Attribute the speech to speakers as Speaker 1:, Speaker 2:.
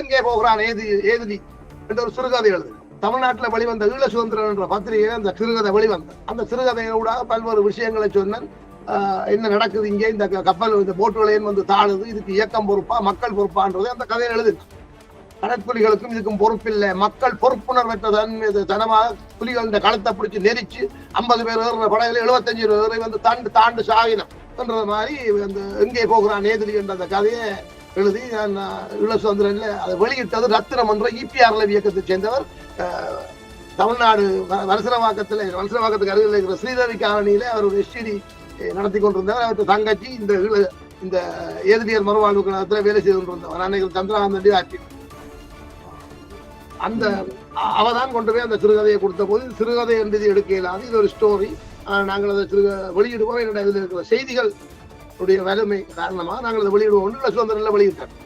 Speaker 1: எங்கே போகிறான்? ஏது ஏதுலி என்ற ஒரு சிறுகதை எழுது. தமிழ்நாட்டில் வெளிவந்த ஈழ சுதந்திரன் என்ற பத்திரிகையில அந்த சிறுகதை வெளிவந்த அந்த சிறுகதையோட பல்வேறு விஷயங்களை சொன்னேன். என்ன நடக்குது இங்கே? இந்த க- கப்பல் இந்த போட்டுகளை வந்து தாழுது? இதுக்கு இயக்கம் பொறுப்பா? மக்கள் பொறுப்பான்றது அந்த கதையை எழுதுனேன் கடற்புலிகளுக்கும் இதுக்கும் பொறுப்பில்லை. மக்கள் பொறுப்புணர்வற்ற தன்மை தனமாக புலிகள் இந்த களத்தை பிடிச்சி நெரிச்சு ஐம்பது பேர் ஏறுற படகுல எழுபத்தஞ்சு பேர் வந்து தாண்டு தாண்டு சாகினம் என்ற மாதிரி அந்த எங்கே போகிறான் நேதிரி என்ற அந்த கதையை எழுதி நான் இள சுதந்திரன்ல அதை வெளியிட்டது ரத்தினம் என்ற இபிஆர்ல இயக்கத்தை சேர்ந்தவர் தமிழ்நாடு வ- வலசரவாக்கத்துல அருகில் இருக்கிற ஸ்ரீதேவி காலனியில அவர் ஒரு எஸ்டிடி நடத்தி கொண்டிருந்தவர். அவருக்கு தங்கச்சி இந்த ஈழ- இந்த ஏதிரியர் மறுவாழ்வு கழகத்தில் வேலை செய்து கொண்டிருந்தவர். அன்னைக்கு சந்திரகாந்தி ஆட்சி. அந்த அ- அவதான் கொண்டு போய் அந்த சிறுகதையை கொடுத்த போது சிறுகதை என்பது எடுக்க இயலாது இது ஒரு ஸ்டோரி நாங்கள் அதை சிறுக வெளியிடுவோம். என்னோட இதில் இருக்கிற செய்திகள் உடைய வலிமை காரணமாக நாங்கள் அதை வெளியிடுவோம். சுதந்திரம் வெளியிட்டோம்